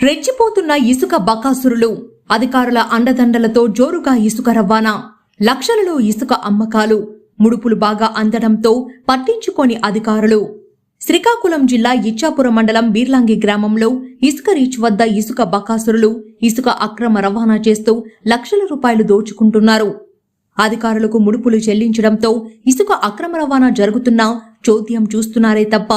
రెచ్చిపోతున్న ఇసుక బకాసురులు అధికారుల అండదండలతో జోరుగా ఇసుక రవాణా లక్షలలో ఇసుక అమ్మకాలు ముడుపులు బాగా అందడంతో పట్టించుకోని అధికారులు. శ్రీకాకుళం జిల్లా ఇచ్చాపురం మండలం బీర్లాంగి గ్రామంలో ఇసుక రీచ్ వద్ద ఇసుక బకాసురులు ఇసుక అక్రమ రవాణా చేస్తూ లక్షల రూపాయలు దోచుకుంటున్నారు. అధికారులకు ముడుపులు చెల్లించడంతో ఇసుక అక్రమ రవాణా జరుగుతున్నా చోద్యం చూస్తున్నారే తప్ప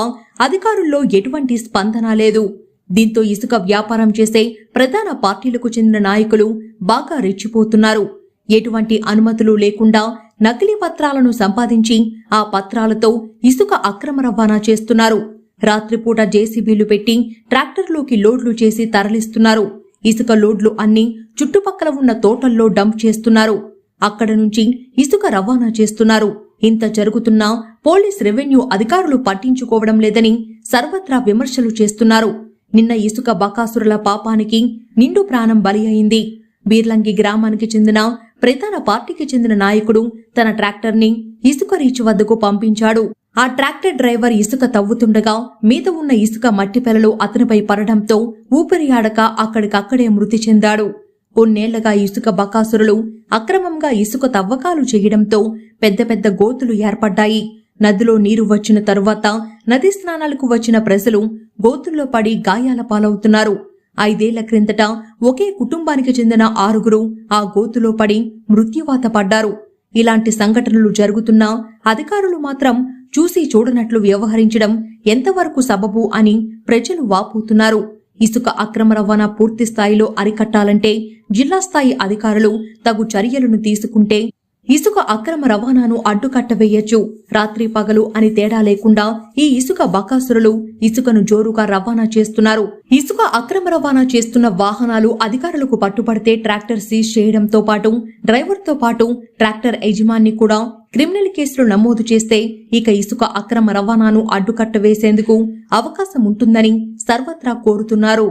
అధికారుల్లో ఎటువంటి స్పందన లేదు. దీంతో ఇసుక వ్యాపారం చేసే ప్రధాన పార్టీలకు చెందిన నాయకులు బాగా రెచ్చిపోతున్నారు. ఎటువంటి అనుమతులు లేకుండా నకిలీ పత్రాలను సంపాదించి ఆ పత్రాలతో ఇసుక అక్రమ రవాణా చేస్తున్నారు. రాత్రిపూట జేసీబీలు పెట్టి ట్రాక్టర్లోకి లోడ్లు చేసి తరలిస్తున్నారు. ఇసుక లోడ్లు అన్ని చుట్టుపక్కల ఉన్న తోటల్లో డంప్ చేస్తున్నారు. అక్కడ నుంచి ఇసుక రవాణా చేస్తున్నారు. ఇంత జరుగుతున్నా పోలీస్ రెవెన్యూ అధికారులు పట్టించుకోవడం లేదని సర్వత్రా విమర్శలు చేస్తున్నారు. నిన్న ఇసుక బకాసురుల పాపానికి నిండు ప్రాణం బలి అయింది. బీర్లంగి గ్రామానికి చెందిన ప్రధాన పార్టీకి చెందిన నాయకుడు తన ట్రాక్టర్ని ఇసుక రీచ్ వద్దకు పంపించాడు. ఆ ట్రాక్టర్ డ్రైవర్ ఇసుక తవ్వుతుండగా మీద ఉన్న ఇసుక మట్టి పెలలు అతనిపై పడడంతో ఊపిరి ఆడక అక్కడికక్కడే మృతి చెందాడు. కొన్నేళ్ళగా ఇసుక బకాసురులు అక్రమంగా ఇసుక తవ్వకాలు చేయడంతో పెద్ద పెద్ద గోతులు ఏర్పడ్డాయి. నదిలో నీరు వచ్చిన తరువాత నది స్నానాలకు వచ్చిన ప్రజలు గోతుల్లో పడి గాయాల పాలవుతున్నారు. ఐదేళ్ళ క్రిందట ఒకే కుటుంబానికి చెందిన ఆరుగురు ఆ గోతులో పడి మృత్యువాత పడ్డారు. ఇలాంటి సంఘటనలు జరుగుతున్నా అధికారులు మాత్రం చూసి చూడనట్లు వ్యవహరించడం ఎంతవరకు సబబు అని ప్రజలు వాపోతున్నారు. ఇసుక అక్రమ రవాణా పూర్తి స్థాయిలో అరికట్టాలంటే జిల్లా స్థాయి అధికారులు తగు చర్యలను తీసుకుంటే ఇసుక అక్రమ రవాణాను అడ్డుకట్టవేయచ్చు. రాత్రి పగలు అని తేడా లేకుండా ఈ ఇసుక బకాసురులు ఇసుకను జోరుగా రవాణా చేస్తున్నారు. ఇసుక అక్రమ రవాణా చేస్తున్న వాహనాలు అధికారులకు పట్టుపడితే ట్రాక్టర్ సీజ్ చేయడంతో పాటు డ్రైవర్తో పాటు ట్రాక్టర్ యజమాని కూడా క్రిమినల్ కేసులు నమోదు చేస్తే ఇక ఇసుక అక్రమ రవాణాను అడ్డుకట్టవేసేందుకు అవకాశం ఉంటుందని సర్వత్రా కోరుతున్నారు.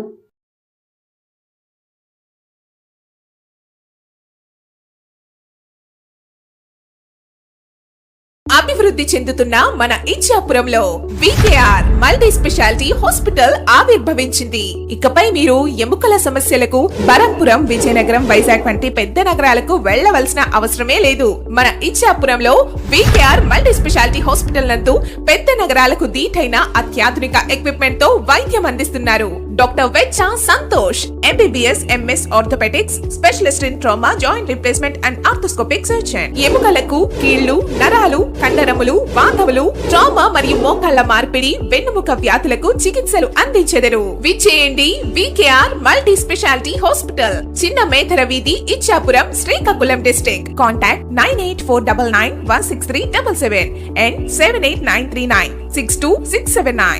అభివృద్ధి చెందుతున్న మన ఇచ్చాపురంలో వికేఆర్ మల్టీ స్పెషాలిటీ హాస్పిటల్ ఆవిర్భవించింది. ఇకపై మీరు ఎముకల సమస్యలకు బరంపురం విజయనగరం వైజాగ్ వంటి పెద్ద నగరాలకు వెళ్ళవలసిన అవసరమే లేదు. మన ఇచ్చాపురంలో వికేఆర్ మల్టీ స్పెషాలిటీ హాస్పిటల్ నందు పెద్ద నగరాలకు దీటైన అత్యాధునిక ఎక్విప్మెంట్తో వైద్యం అందిస్తున్నారు. Doctor వెచ్చ Santosh MBBS MS orthopaedics specialist in trauma joint replacement and arthroscopic surgeon ఎముకలకు కీళ్ళు నరాలు కండరం కండరములు బాంధవులు ట్రామా మరియు మోకాళ్ళ మార్పిడి వెన్నుముక వ్యాధులకు చికిత్సలు అందించెదరు. విచ్చేయండి వికేఆర్ మల్టీ స్పెషాలిటీ హాస్పిటల్. చిన్న మేధర వీధి Ichchapuram Srikakulam district. Contact nine eight four double nine one six three double seven and seven eight nine three nine six two six seven nine.